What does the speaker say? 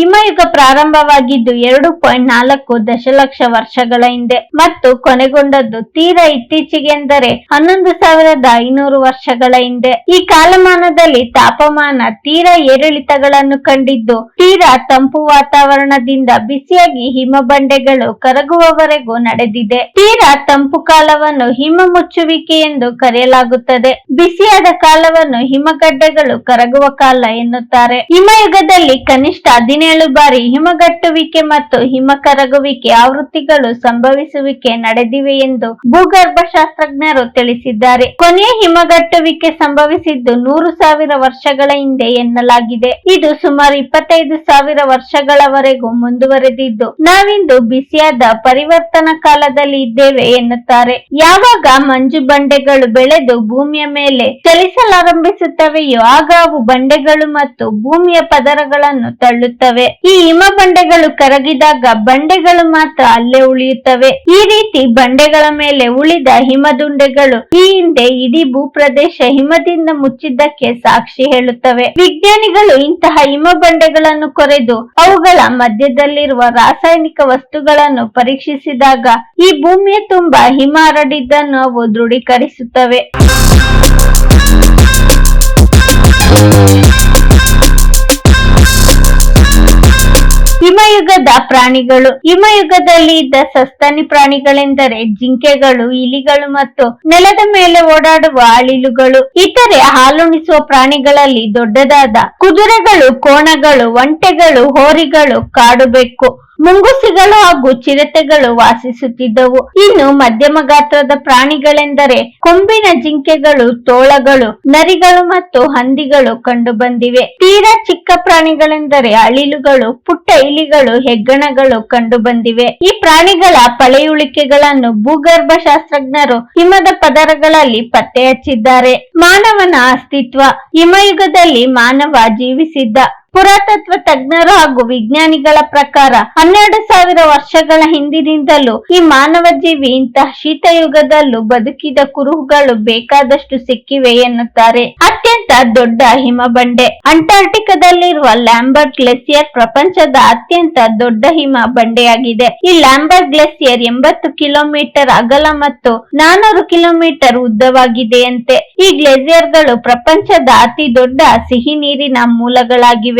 ಹಿಮಯುಗ ಪ್ರಾರಂಭವಾಗಿದ್ದು ಎರಡು ಪಾಯಿಂಟ್ ನಾಲ್ಕು ದಶಲಕ್ಷ ವರ್ಷಗಳ ಹಿಂದೆ ಮತ್ತು ಕೊನೆಗೊಂಡದ್ದು ತೀರಾ ಇತ್ತೀಚೆಗೆ ಎಂದರೆ ಹನ್ನೊಂದು ಸಾವಿರದ ಐನೂರು ವರ್ಷಗಳ ಹಿಂದೆ. ಈ ಕಾಲಮಾನದಲ್ಲಿ ತಾಪಮಾನ ತೀರಾ ಏರಿಳಿತಗಳನ್ನು ಕಂಡಿದ್ದು, ತೀರಾ ತಂಪು ವಾತಾವರಣದಿಂದ ಬಿಸಿಯಾಗಿ ಹಿಮ ಬಂಡೆಗಳು ಕರಗುವವರೆಗೂ ನಡೆದಿದೆ. ತೀರಾ ತಂಪು ಕಾಲವನ್ನು ಹಿಮ ಮುಚ್ಚುವಿಕೆ ಎಂದು ಕರೆಯಲಾಗುತ್ತದೆ. ಬಿಸಿಯಾದ ಕಾಲವನ್ನು ಹಿಮಗಡ್ಡೆಗಳು ಕರಗುವ ಕಾಲ ಎನ್ನುತ್ತಾರೆ. ಹಿಮಯುಗದಲ್ಲಿ ಕನಿಷ್ಠ ಹದಿನೇಳು ಬಾರಿ ಹಿಮಗಟ್ಟುವಿಕೆ ಮತ್ತು ಹಿಮ ಕರಗುವಿಕೆ ಆವೃತ್ತಿಗಳು ಸಂಭವಿಸುವಿಕೆ ನಡೆದಿವೆ ಎಂದು ಭೂಗರ್ಭಶಾಸ್ತ್ರಜ್ಞರು ತಿಳಿಸಿದ್ದಾರೆ. ಕೊನೆಯ ಹಿಮಗಟ್ಟುವಿಕೆ ಸಂಭವಿಸಿದ್ದು ನೂರು ಸಾವಿರ ವರ್ಷಗಳ ಹಿಂದೆ ಎನ್ನಲಾಗಿದೆ. ಇದು ಸುಮಾರು ಇಪ್ಪತ್ತೈದು ಸಾವಿರ ವರ್ಷಗಳವರೆಗೂ ಮುಂದುವರೆದಿದ್ದು, ನಾವಿಂದು ಬಿಸಿಯಾದ ಪರಿವರ್ತನಾ ಕಾಲದಲ್ಲಿ ಇದ್ದೇವೆ ಎನ್ನುತ್ತಾರೆ. ಯಾವಾಗ ಮಂಜು ಬಂಡೆಗಳು ಬೆಳೆದು ಭೂಮಿಯ ಮೇಲೆ ಚಲಿಸಲಾರಂಭಿಸುತ್ತವೆಯೋ ಆಗ ಅವು ಬಂಡೆಗಳು ಮತ್ತು ಭೂಮಿಯ ಪದರಗಳನ್ನು ತಳ್ಳುತ್ತವೆ. ಈ ಹಿಮ ಬಂಡೆಗಳು ಕರಗಿದಾಗ ಬಂಡೆಗಳು ಮಾತ್ರ ಅಲ್ಲೇ ಉಳಿಯುತ್ತವೆ. ಈ ರೀತಿ ಬಂಡೆಗಳ ಮೇಲೆ ಉಳಿದ ಹಿಮದುಂಡೆಗಳು ಈ ಹಿಂದೆ ಇಡೀ ಭೂಪ್ರದೇಶ ಹಿಮದಿಂದ ಮುಚ್ಚಿದ್ದಕ್ಕೆ ಸಾಕ್ಷಿ ಹೇಳುತ್ತವೆ. ವಿಜ್ಞಾನಿಗಳು ಇಂತಹ ಹಿಮ ಬಂಡೆಗಳನ್ನು ಕೊರೆದು ಅವುಗಳ ಮಧ್ಯದಲ್ಲಿರುವ ರಾಸಾಯನಿಕ ವಸ್ತುಗಳನ್ನು ಪರೀಕ್ಷಿಸಿದಾಗ ಈ ಭೂಮಿಯ ತುಂಬಾ ಹಿಮ ಹರಡಿದ್ದನ್ನು ಅವು ದೃಢೀಕರಿಸುತ್ತವೆ. ಹಿಮಯುಗದ ಪ್ರಾಣಿಗಳು. ಹಿಮಯುಗದಲ್ಲಿ ಇದ್ದ ಸಸ್ತನಿ ಪ್ರಾಣಿಗಳೆಂದರೆ ಜಿಂಕೆಗಳು, ಇಲಿಗಳು ಮತ್ತು ನೆಲದ ಮೇಲೆ ಓಡಾಡುವ ಅಳಿಲುಗಳು. ಇತರೆ ಹಾಲುಣಿಸುವ ಪ್ರಾಣಿಗಳಲ್ಲಿ ದೊಡ್ಡದಾದ ಕುದುರೆಗಳು, ಕೋಣಗಳು, ಒಂಟೆಗಳು, ಹೋರಿಗಳು ಕಾಡುಬೆಕ್ಕು ಮುಂಗುಸಿಗಳು ಹಾಗೂ ಚಿರತೆಗಳು ವಾಸಿಸುತ್ತಿದ್ದವು. ಇನ್ನು ಮಧ್ಯಮ ಗಾತ್ರದ ಪ್ರಾಣಿಗಳೆಂದರೆ ಕೊಂಬಿನ ಜಿಂಕೆಗಳು, ತೋಳಗಳು, ನರಿಗಳು ಮತ್ತು ಹಂದಿಗಳು ಕಂಡುಬಂದಿವೆ. ತೀರಾ ಚಿಕ್ಕ ಪ್ರಾಣಿಗಳೆಂದರೆ ಅಳಿಲುಗಳು, ಪುಟ್ಟ ಇಲಿಗಳು, ಹೆಗ್ಗಣಗಳು ಕಂಡುಬಂದಿವೆ. ಈ ಪ್ರಾಣಿಗಳ ಪಳೆಯುಳಿಕೆಗಳನ್ನು ಭೂಗರ್ಭ ಶಾಸ್ತ್ರಜ್ಞರು ಹಿಮದ ಪದರಗಳಲ್ಲಿ ಪತ್ತೆ ಹಚ್ಚಿದ್ದಾರೆ ಮಾನವನ ಅಸ್ತಿತ್ವ, ಹಿಮಯುಗದಲ್ಲಿ ಮಾನವ ಜೀವಿಸಿದ್ದ ಪುರಾತತ್ವ ತಜ್ಞರು ಹಾಗೂ ವಿಜ್ಞಾನಿಗಳ ಪ್ರಕಾರ ಹನ್ನೆರಡು ಸಾವಿರ ವರ್ಷಗಳ ಹಿಂದಿನಿಂದಲೂ ಈ ಮಾನವ ಜೀವಿ ಇಂತಹ ಶೀತಯುಗದಲ್ಲೂ ಬದುಕಿದ ಕುರುಹುಗಳು ಬೇಕಾದಷ್ಟು ಸಿಕ್ಕಿವೆ ಎನ್ನುತ್ತಾರೆ. ಅತ್ಯಂತ ದೊಡ್ಡ ಹಿಮಬಂಡೆ. ಅಂಟಾರ್ಟಿಕಾದಲ್ಲಿರುವ ಲ್ಯಾಂಬರ್ಟ್ ಗ್ಲೇಸಿಯರ್ ಪ್ರಪಂಚದ ಅತ್ಯಂತ ದೊಡ್ಡ ಹಿಮ ಬಂಡೆಯಾಗಿದೆ ಈ ಲ್ಯಾಂಬರ್ಟ್ ಗ್ಲೇಸಿಯರ್ ಎಂಬತ್ತು ಕಿಲೋಮೀಟರ್ ಅಗಲ ಮತ್ತು ನಾನೂರು ಕಿಲೋಮೀಟರ್ ಉದ್ದವಾಗಿದೆಯಂತೆ. ಈ ಗ್ಲೇಸಿಯರ್ಗಳು ಪ್ರಪಂಚದ ಅತಿ ದೊಡ್ಡ ಸಿಹಿ ನೀರಿನ ಮೂಲಗಳಾಗಿವೆ.